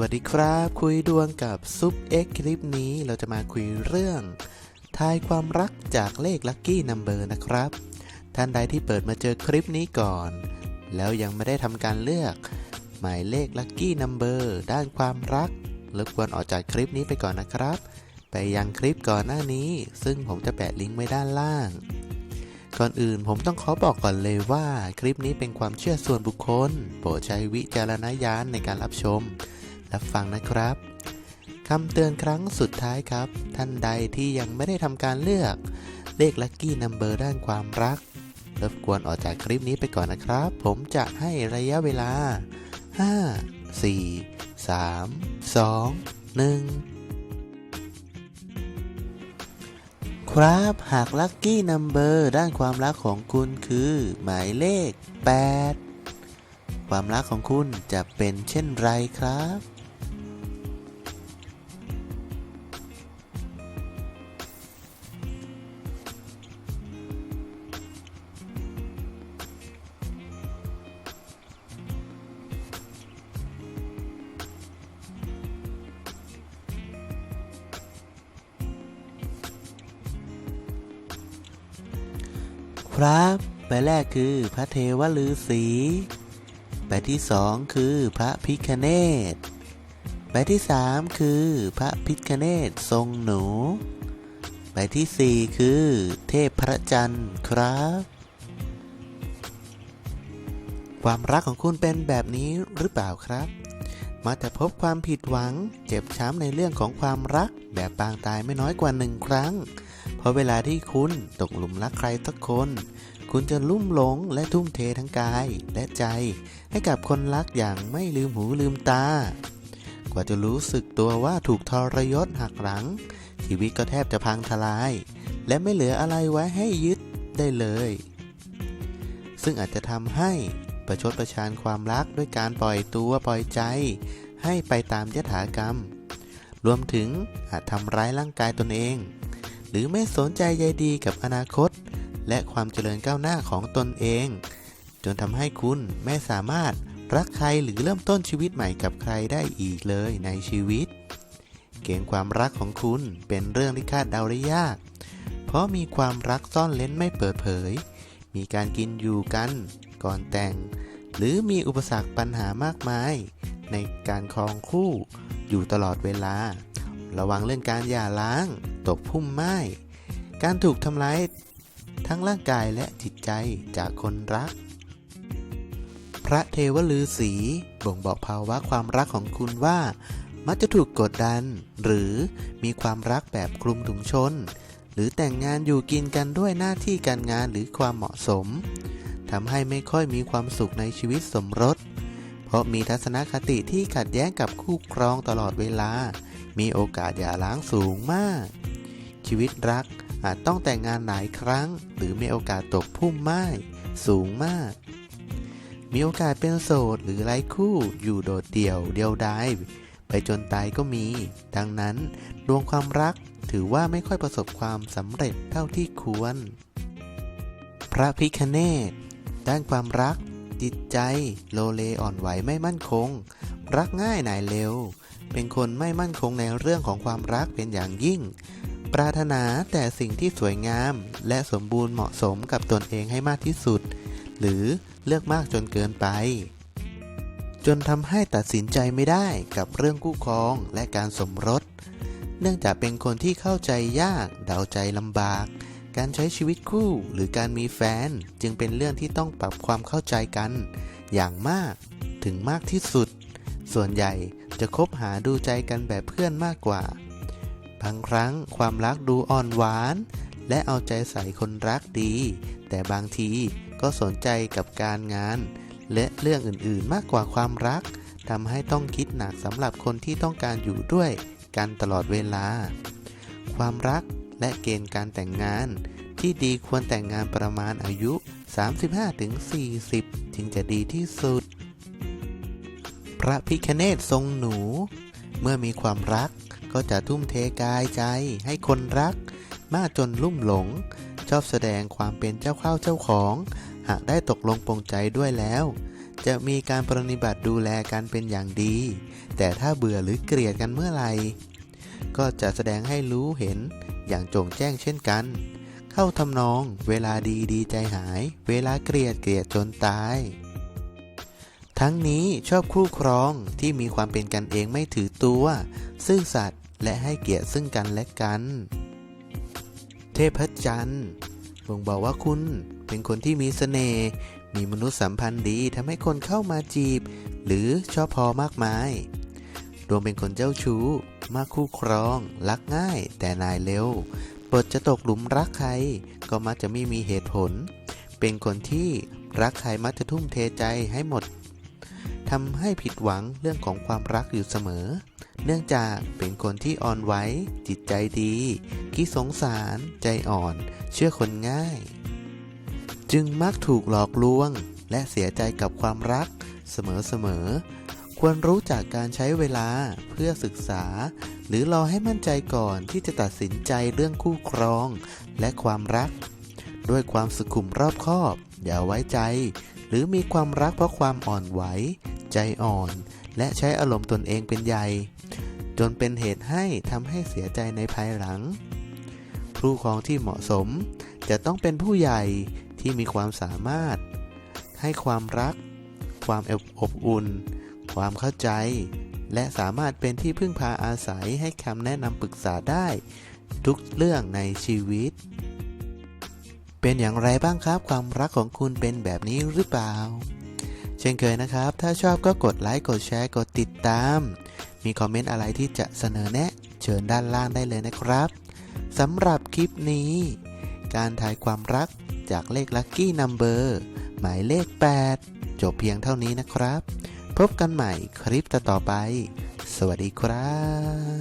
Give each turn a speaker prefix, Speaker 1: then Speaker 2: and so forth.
Speaker 1: วัสดีครับ คุยดวงกับซุปเอ็กคลิปนี้เราจะมาคุยเรื่อง ทายความรักจากเลขลัคกี้นัมเบอร์นะครับ ท่านใดที่เปิดมาเจอคลิปนี้ก่อน แล้วยังไม่ได้ทำการเลือก หมายเลขลัคกี้นัมเบอร์ด้านความรักรบกวนออกจากคลิปนี้ไปก่อนนะครับ ไปยังคลิปก่อนหน้านี้ ซึ่งผมจะแปะลิงก์ไว้ด้านล่าง ก่อนอื่นผมต้องขอบอกก่อนเลยว่า คลิปนี้เป็นความเชื่อส่วนบุคคล โปรดใช้วิจารณญาณในการรับชม รับฟังนะครับคำเตือนครั้งสุดท้ายครับ ท่านใดที่ยังไม่ได้ทำการเลือกเลขลัคกี้นัมเบอร์ด้านความรัก รบกวนออกจากคลิปนี้ไปก่อนนะครับ ผมจะให้ระยะเวลา 5 4 3 2 1ครับหากลัคกี้นัมเบอร์ด้านความรักของคุณคือ หมายเลข 8 ความรักของคุณจะเป็นเช่นไรครับ ครับ ใบแรกคือพระเทวฤาษีใบที่สองคือพระพิคเนตใบที่สามคือพระพิคเนตทรงหนู ใบที่สี่คือเทพพระจันทร์ครับ ความรักของคุณเป็นแบบนี้หรือเปล่าครับมาแต่พบความผิดหวัง เจ็บช้ำในเรื่องของความรัก แบบปางตายไม่น้อยกว่าหนึ่งครั้ง ราะเวลาที่คุณตกหลุมรักใครสักคน คุณจะลุ่มหลงและทุ่มเททั้งกายและใจ ให้กับคนรักอย่างไม่ลืมหูลืมตา กว่าจะรู้สึกตัวว่าถูกทรยศหักหลัง ชีวิตก็แทบจะพังทลาย และไม่เหลืออะไรไว้ให้ยึดได้เลย ซึ่งอาจจะทำให้ประชดประชานความรักด้วยการปล่อยตัวปล่อยใจ ให้ไปตามยถากรรม รวมถึงอาจทำร้ายร่างกายตนเอง รือไม่สนใจใยดีกับอนาคต และความเจริญก้าวหน้าของตนเอง จนทำให้คุณไม่สามารถรักใครหรือเริ่มต้นชีวิตใหม่กับใครได้อีกเลยในชีวิต เกณฑ์ความรักของคุณเป็นเรื่องที่คาดเดาได้ยาก เพราะมีความรักซ่อนเล้นไม่เปิดเผย มีการกินอยู่กัน ก่อนแต่ง หรือมีอุปสรรคปัญหามากมาย ในการครองคู่อยู่ตลอดเวลา ระวังเรื่องการหย่าร้าง ตกพุ่มไม้ การถูกทำร้ายทั้งร่างกายและจิตใจจากคนรัก พระเทวฤาษีบ่งบอกภาวะความรักของคุณว่า มักจะถูกกดดัน หรือมีความรักแบบคลุมถุงชน หรือแต่งงานอยู่กินกันด้วยหน้าที่การงานหรือความเหมาะสมทำให้ไม่ค่อยมีความสุขในชีวิตสมรส เพราะมีทัศนคติที่ขัดแย้งกับคู่ครองตลอดเวลา มีโอกาสหย่าร้างสูงมาก ชีวิตรัก อาจต้องแต่งงานหลายครั้ง หรือมีโอกาสตกพุ่มไม้สูงมาก มีโอกาสเป็นโสดหรือไร้คู่อยู่โดดเดี่ยวเดียวดายไปจนตายก็มี ดังนั้นดวงความรักถือว่าไม่ค่อยประสบความสำเร็จเท่าที่ควร พระพิคเนตด้านความรัก จิตใจโลเลอ่อนไหวไม่มั่นคง รักง่ายหน่ายเร็ว เป็นคนไม่มั่นคงในเรื่องของความรักเป็นอย่างยิ่ง ปรารถนาแต่สิ่งที่สวยงาม และสมบูรณ์เหมาะสมกับตนเองให้มากที่สุด หรือเลือกมากจนเกินไป จนทำให้ตัดสินใจไม่ได้กับเรื่องคู่ครองและการสมรส เนื่องจากเป็นคนที่เข้าใจยากเดาใจลำบาก การใช้ชีวิตคู่หรือการมีแฟนจึงเป็นเรื่องที่ต้องปรับความเข้าใจกัน อย่างมากถึงมากที่สุด ส่วนใหญ่จะคบหาดูใจกันแบบเพื่อนมากกว่า บางครั้งความรักดูอ่อนหวาน และเอาใจใส่คนรักดี แต่บางทีก็สนใจกับการงาน และเรื่องอื่นๆมากกว่าความรักทำให้ต้องคิดหนักสำหรับคนที่ต้องการอยู่ด้วยกันตลอดเวลา ความรักและเกณฑ์การแต่งงาน ที่ดีควรแต่งงานประมาณอายุ 35-40 จึงจะดีที่สุด พระพิคเนตทรงหนู เมื่อมีความรัก ก็จะทุ่มเทกายใจให้คนรัก มากจนลุ่มหลง ชอบแสดงความเป็นเจ้าข้าเจ้าของ หากได้ตกลงปรงใจด้วยแล้ว จะมีการปรนิบัติดูแลกันเป็นอย่างดี แต่ถ้าเบื่อหรือเกลียดกันเมื่อไหร่ก็จะแสดงให้รู้เห็นอย่างโจ่งแจ้งเช่นกัน เข้าทำนอง เวลาดีดีใจหาย เวลาเกลียดเกลียดจนตาย ทั้งนี้ชอบคู่ครองที่มีความเป็นกันเองไม่ถือตัว ซื่อสัตย์และให้เกียรติซึ่งกันและกัน เทพจันทร์บ่งบอกว่าคุณเป็นคนที่มีเสน่ห์มีมนุษยสัมพันธ์ดีทำให้คนเข้ามาจีบ หรือชอบพอมากมายดวงเป็นคนเจ้าชู้ มากคู่ครอง รักง่าย แต่นายเร็วบทจะตกหลุมรักใคร ก็มักจะไม่มีเหตุผล เป็นคนที่รักใครมักจะทุ่มเทใจให้หมด ทำให้ผิดหวังเรื่องของความรักอยู่เสมอ เนื่องจากเป็นคนที่อ่อนไหวจิตใจดีขี้สงสารใจอ่อน เชื่อคนง่าย จึงมักถูกหลอกลวง และเสียใจกับความรักเสมอๆควรรู้จักการใช้เวลาเพื่อศึกษา หรือรอให้มั่นใจก่อนที่จะตัดสินใจเรื่องคู่ครองและความรัก ด้วยความสุขุมรอบคอบ อย่าไว้ใจ หรือมีความรักเพราะความอ่อนไหว ใจอ่อน และใช้อารมณ์ตนเองเป็นใหญ่ จนเป็นเหตุให้ทำให้เสียใจในภายหลัง ผู้ครองที่เหมาะสมจะต้องเป็นผู้ใหญ่ที่มีความสามารถ ให้ความรัก ความอบอุ่น ความเข้าใจ และสามารถเป็นที่พึ่งพาอาศัยให้คำแนะนำปรึกษาได้ ทุกเรื่องในชีวิต เป็นอย่างไรบ้างครับ ความรักของคุณเป็นแบบนี้หรือเปล่า เช่นเคยนะครับ ถ้าชอบก็กดไลค์ กดแชร์ กดติดตาม มีคอมเมนต์อะไรที่จะเสนอแนะ เชิญด้านล่างได้เลยนะครับสำหรับคลิปนี้ การทายความรักจากเลขลัคกี้นัมเบอร์หมายเลข 8 จบเพียงเท่านี้นะครับ พบกันใหม่คลิปต่อไป สวัสดีครับ